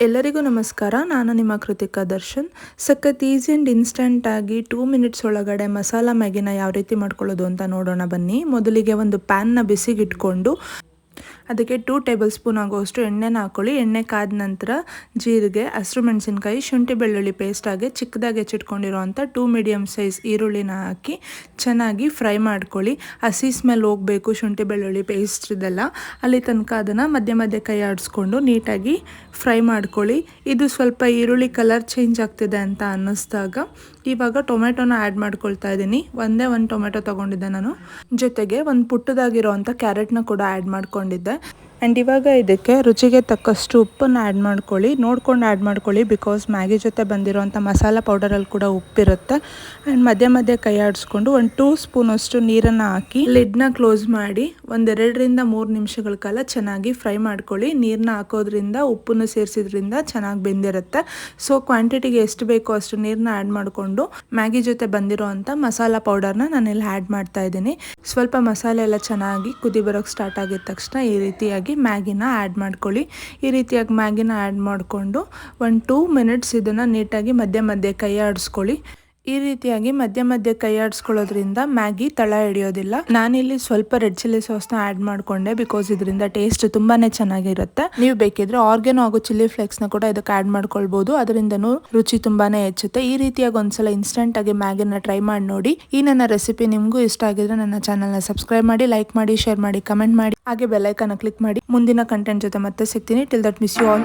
ಎಲ್ಲರಿಗೂ ನಮಸ್ಕಾರ. ನಾನು ನಿಮ್ಮ ಕೃತಿಕಾ ದರ್ಶನ್. ಸಖತ್ ಈಸಿ ಆ್ಯಂಡ್ ಇನ್ಸ್ಟಂಟ್ ಆಗಿ ಟೂ ಮಿನಿಟ್ಸ್ ಒಳಗಡೆ ಮಸಾಲ ಮ್ಯಾಗಿನ ಯಾವ ರೀತಿ ಮಾಡ್ಕೊಳ್ಳೋದು ಅಂತ ನೋಡೋಣ ಬನ್ನಿ. ಮೊದಲಿಗೆ ಒಂದು ಪ್ಯಾನ್ನ ಬಿಸಿಗಿಟ್ಕೊಂಡು ಅದಕ್ಕೆ ಟೂ ಟೇಬಲ್ ಸ್ಪೂನ್ ಆಗುವಷ್ಟು ಎಣ್ಣೆನ ಹಾಕೊಳ್ಳಿ. ಎಣ್ಣೆ ಕಾದ ನಂತರ ಜೀರಿಗೆ, ಹಸಿರು ಮೆಣಸಿನ್ಕಾಯಿ, ಶುಂಠಿ ಬೆಳ್ಳುಳ್ಳಿ ಪೇಸ್ಟ್ ಆಗಿ ಚಿಕ್ಕದಾಗಿ ಹೆಚ್ಚಿಟ್ಕೊಂಡಿರೋವಂಥ ಟೂ ಮೀಡಿಯಮ್ ಸೈಜ್ ಈರುಳ್ಳಿನ ಹಾಕಿ ಚೆನ್ನಾಗಿ ಫ್ರೈ ಮಾಡ್ಕೊಳ್ಳಿ. ಹಸಿ ಸ್ಮೆಲ್ ಹೋಗಬೇಕು, ಶುಂಠಿ ಬೆಳ್ಳುಳ್ಳಿ ಪೇಸ್ಟ್ ಇದೆಲ್ಲ. ಅಲ್ಲಿ ತನಕ ಅದನ್ನು ಮಧ್ಯ ಮಧ್ಯೆ ಕೈ ಆಡಿಸ್ಕೊಂಡು ನೀಟಾಗಿ ಫ್ರೈ ಮಾಡ್ಕೊಳ್ಳಿ. ಇದು ಸ್ವಲ್ಪ ಈರುಳ್ಳಿ ಕಲರ್ ಚೇಂಜ್ ಆಗ್ತಿದೆ ಅಂತ ಅನ್ನಿಸ್ದಾಗ ಇವಾಗ ಟೊಮೆಟೊನ ಆ್ಯಡ್ ಮಾಡ್ಕೊಳ್ತಾ ಇದ್ದೀನಿ ಒಂದೇ ಒಂದು ಟೊಮೆಟೊ ತೊಗೊಂಡಿದ್ದೆ ನಾನು. ಜೊತೆಗೆ ಒಂದು ಪುಟ್ಟದಾಗಿರೋವಂಥ ಕ್ಯಾರೆಟ್ನ ಕೂಡ ಆ್ಯಡ್ ಮಾಡ್ಕೊಂಡಿದ್ದೆ. ಆ್ಯಂಡ್ ಇವಾಗ ಇದಕ್ಕೆ ರುಚಿಗೆ ತಕ್ಕಷ್ಟು ಉಪ್ಪನ್ನು ಆ್ಯಡ್ ಮಾಡ್ಕೊಳ್ಳಿ. ನೋಡ್ಕೊಂಡು ಆ್ಯಡ್ ಮಾಡ್ಕೊಳ್ಳಿ ಬಿಕಾಸ್ ಮ್ಯಾಗಿ ಜೊತೆ ಬಂದಿರೋವಂಥ ಮಸಾಲ ಪೌಡರಲ್ಲಿ ಕೂಡ ಉಪ್ಪಿರುತ್ತೆ. ಆ್ಯಂಡ್ ಮಧ್ಯೆ ಮಧ್ಯೆ ಕೈ ಆಡಿಸ್ಕೊಂಡು ಒಂದು ಟೂ ಸ್ಪೂನಷ್ಟು ನೀರನ್ನು ಹಾಕಿ ಲಿಡ್ನ ಕ್ಲೋಸ್ ಮಾಡಿ ಒಂದೆರಡರಿಂದ ಮೂರು ನಿಮಿಷಗಳ ಕಾಲ ಚೆನ್ನಾಗಿ ಫ್ರೈ ಮಾಡ್ಕೊಳ್ಳಿ. ನೀರನ್ನ ಹಾಕೋದ್ರಿಂದ, ಉಪ್ಪನ್ನು ಸೇರಿಸಿದ್ರಿಂದ ಚೆನ್ನಾಗಿ ಬೆಂದಿರುತ್ತೆ. ಸೊ ಕ್ವಾಂಟಿಟಿಗೆ ಎಷ್ಟು ಬೇಕೋ ಅಷ್ಟು ನೀರನ್ನ ಆ್ಯಡ್ ಮಾಡಿಕೊಂಡು ಮ್ಯಾಗಿ ಜೊತೆ ಬಂದಿರೋವಂಥ ಮಸಾಲ ಪೌಡರ್ನ ನಾನಿಲ್ಲಿ ಆ್ಯಡ್ ಮಾಡ್ತಾ ಇದ್ದೀನಿ. ಸ್ವಲ್ಪ ಮಸಾಲೆ ಎಲ್ಲ ಚೆನ್ನಾಗಿ ಕುದಿ ಬರೋಕ್ಕೆ ಸ್ಟಾರ್ಟ್ ಆಗಿದ ತಕ್ಷಣ ಈ ರೀತಿಯಾಗಿ ಮ್ಯಾಗಿನ ಆ್ಯಡ್ ಮಾಡ್ಕೊಳ್ಳಿ. ಈ ರೀತಿಯಾಗಿ ಮ್ಯಾಗಿನ ಆ್ಯಡ್ ಮಾಡಿಕೊಂಡು, ಒಂದು ಟೂ ಮಿನಿಟ್ಸ್ ಇದನ್ನು ನೀಟಾಗಿ ಮಧ್ಯೆ ಮಧ್ಯೆ ಕೈ ಆಡಿಸ್ಕೊಳ್ಳಿ ಈ ರೀತಿಯಾಗಿ ಮಧ್ಯ ಮಧ್ಯೆ ಕೈ ಆಡಿಸ್ಕೊಳ್ಳೋದ್ರಿಂದ ಮ್ಯಾಗಿ ತಳ ಹಿಡಿಯೋದಿಲ್ಲ. ನಾನಿಲ್ಲಿ ಸ್ವಲ್ಪ ರೆಡ್ ಚಿಲ್ಲಿ ಸಾಸ್ನ ಆ್ಯಡ್ ಮಾಡಿಕೊಂಡೆ ಬಿಕಾಸ್ ಇದರಿಂದ ಟೇಸ್ಟ್ ತುಂಬಾನೇ ಚೆನ್ನಾಗಿರುತ್ತೆ. ನೀವು ಬೇಕಿದ್ರೆ ಆರ್ಗ್ಯಾನೋ ಹಾಗೂ ಚಿಲ್ಲಿ ಫ್ಲೇಕ್ಸ್ನ ಕೂಡ ಇದಕ್ಕೆ ಆ್ಯಡ್ ಮಾಡ್ಕೊಳ್ಬೋದು. ಅದರಿಂದನೂ ರುಚಿ ತುಂಬಾನೇ ಹೆಚ್ಚುತ್ತೆ. ಈ ರೀತಿಯಾಗಿ ಒಂದ್ಸಲ ಇನ್ಸ್ಟೆಂಟ್ ಆಗಿ ಮ್ಯಾಗಿನ ಟ್ರೈ ಮಾಡಿ ನೋಡಿ. ಈ ನನ್ನ ರೆಸಿಪಿ ನಿಮಗೂ ಇಷ್ಟ ಆಗಿದ್ರೆ ನನ್ನ ಚಾನಲ್ನ ಸಬ್ಸ್ಕ್ರೈಬ್ ಮಾಡಿ ಲೈಕ್ ಮಾಡಿ ಶೇರ್ ಮಾಡಿ ಕಮೆಂಟ್ ಮಾಡಿ. ಹಾಗೆ ಬೆಲ್ಲೈಕನ್ನ ಕ್ಲಿಕ್ ಮಾಡಿ. ಮುಂದಿನ ಕಂಟೆಂಟ್ ಜೊತೆ ಮತ್ತೆ ಸಿಗ್ತೀನಿ. Till that miss you all